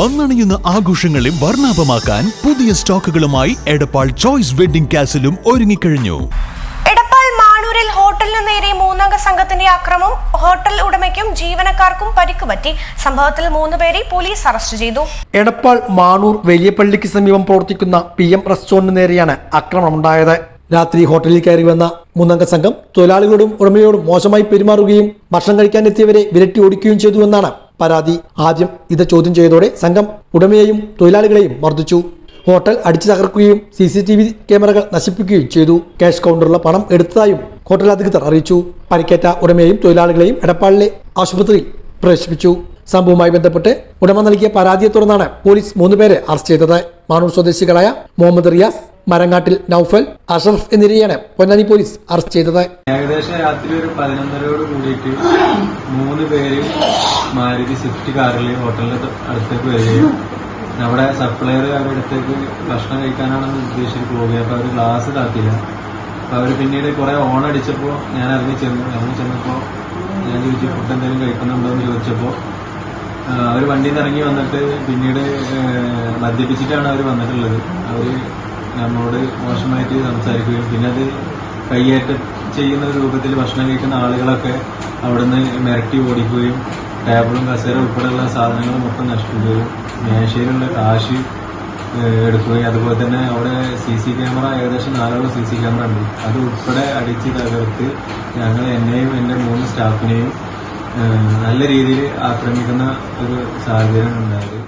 വന്നണിയുന്ന ആഘോഷങ്ങളെ വർണാഭമാക്കാൻ പുതിയ സ്റ്റോക്കുകളുമായി എടപ്പാൾ ചോയ്സ് വെഡിംഗ് കാസിലും ഒരുങ്ങിക്കഴിഞ്ഞു. എടപ്പാൾ മാണൂരിൽ ഹോട്ടലിന് നേരെ മൂന്നംഗ സംഘത്തിന്റെ ആക്രമം ഹോട്ടൽ ഉടമയ്ക്കും ജീവനക്കാർക്കും പരിക്കുപറ്റി സംഭവത്തിൽ മൂന്നുപേരെ പോലീസ് അറസ്റ്റ് ചെയ്തു. എടപ്പാൾ മാണൂർ വലിയ പള്ളിക്ക് സമീപം പ്രവർത്തിക്കുന്ന പി എം റെസ്റ്റോറന്റിന് നേരെയാണ് ആക്രമണമുണ്ടായത്. രാത്രി ഹോട്ടലിൽ കയറി വന്ന മൂന്നംഗ സംഘം തൊഴിലാളികളോടും ഉടമയോടും മോശമായി പെരുമാറുകയും ഭക്ഷണം കഴിക്കാൻ എത്തിയവരെ വിരട്ടി ഓടിക്കുകയും ചെയ്തു എന്നാണ് പരാതി. ആദ്യം ഇത് ചോദ്യം ചെയ്തതോടെ സംഘം ഉടമയെയും തൊഴിലാളികളെയും മർദ്ദിച്ചു. ഹോട്ടൽ അടിച്ചു തകർക്കുകയും സി സി ടി വി ക്യാമറകൾ നശിപ്പിക്കുകയും ചെയ്തു. ക്യാഷ് കൗണ്ടറിലുള്ള പണം എടുത്തതായും ഹോട്ടൽ അധികൃതർ അറിയിച്ചു. പരിക്കേറ്റ ഉടമയെയും തൊഴിലാളികളെയും എടപ്പാളിലെ ആശുപത്രിയിൽ പ്രവേശിപ്പിച്ചു. സംഭവവുമായി ബന്ധപ്പെട്ട് ഉടമ നൽകിയ പരാതിയെ തുടർന്നാണ് പോലീസ് മൂന്നുപേരെ അറസ്റ്റ് ചെയ്തത്. മാണൂർ സ്വദേശികളായ മുഹമ്മദ് റിയാസ് മരങ്ങാട്ടിൽ നൌഫൽ അഷറഫ് എന്നിവരെയാണ് പൊന്നാനി പോലീസ് അറസ്റ്റ് ചെയ്തത്. ഏകദേശം രാത്രി ഒരു പതിനൊന്നരയോട് കൂടിയിട്ട് മൂന്ന് പേര് മാരുതി സ്വിഫ്റ്റ് കാറിൽ ഹോട്ടലിന്റെ അടുത്തേക്ക് വരികയും നമ്മുടെ സപ്ലയർ അവരുടെ അടുത്തേക്ക് ഭക്ഷണം കഴിക്കാനാണെന്ന് ഉദ്ദേശിച്ച് പോവുകയും. അപ്പൊ അവർ ഗ്ലാസ് കാത്തില്ല. അപ്പൊ അവർ പിന്നീട് കുറെ ഓൺ അടിച്ചപ്പോൾ ഞാൻ ഇറങ്ങി ചെന്നു. ഇറങ്ങി ചെന്നപ്പോൾ ഞാൻ ചോദിച്ചു ഫുഡ് എന്തെങ്കിലും കഴിക്കുന്നുണ്ടോ? എന്ന് ചോദിച്ചപ്പോൾ അവർ വണ്ടിയിൽ നിന്ന് ഇറങ്ങി വന്നിട്ട് പിന്നീട് മദ്യപിച്ചിട്ടാണ് അവർ വന്നിട്ടുള്ളത്. അവർ നമ്മളോട് മോശമായിട്ട് സംസാരിക്കുകയും പിന്നെ അത് കയ്യേറ്റം ചെയ്യുന്ന രൂപത്തിൽ ഭക്ഷണം കഴിക്കുന്ന ആളുകളൊക്കെ അവിടുന്ന് മിരട്ടി ഓടിക്കുകയും ടേബിളും കസേര ഉൾപ്പെടെയുള്ള സാധനങ്ങൾ മൊത്തം നശിപ്പിക്കുകയും മേശയിലുള്ള കാശ് എടുക്കുകയും അതുപോലെ തന്നെ അവിടെ സി സി ക്യാമറ ഏകദേശം നാലോളം സി സി ക്യാമറ ഉണ്ട്. അത് ഉൾപ്പെടെ അടിച്ച് തകർത്ത് ഞങ്ങൾ എന്നെയും എന്റെ മൂന്ന് സ്റ്റാഫിനെയും നല്ല രീതിയിൽ ആക്രമിക്കുന്ന ഒരു സാഹചര്യം ഉണ്ടായത്.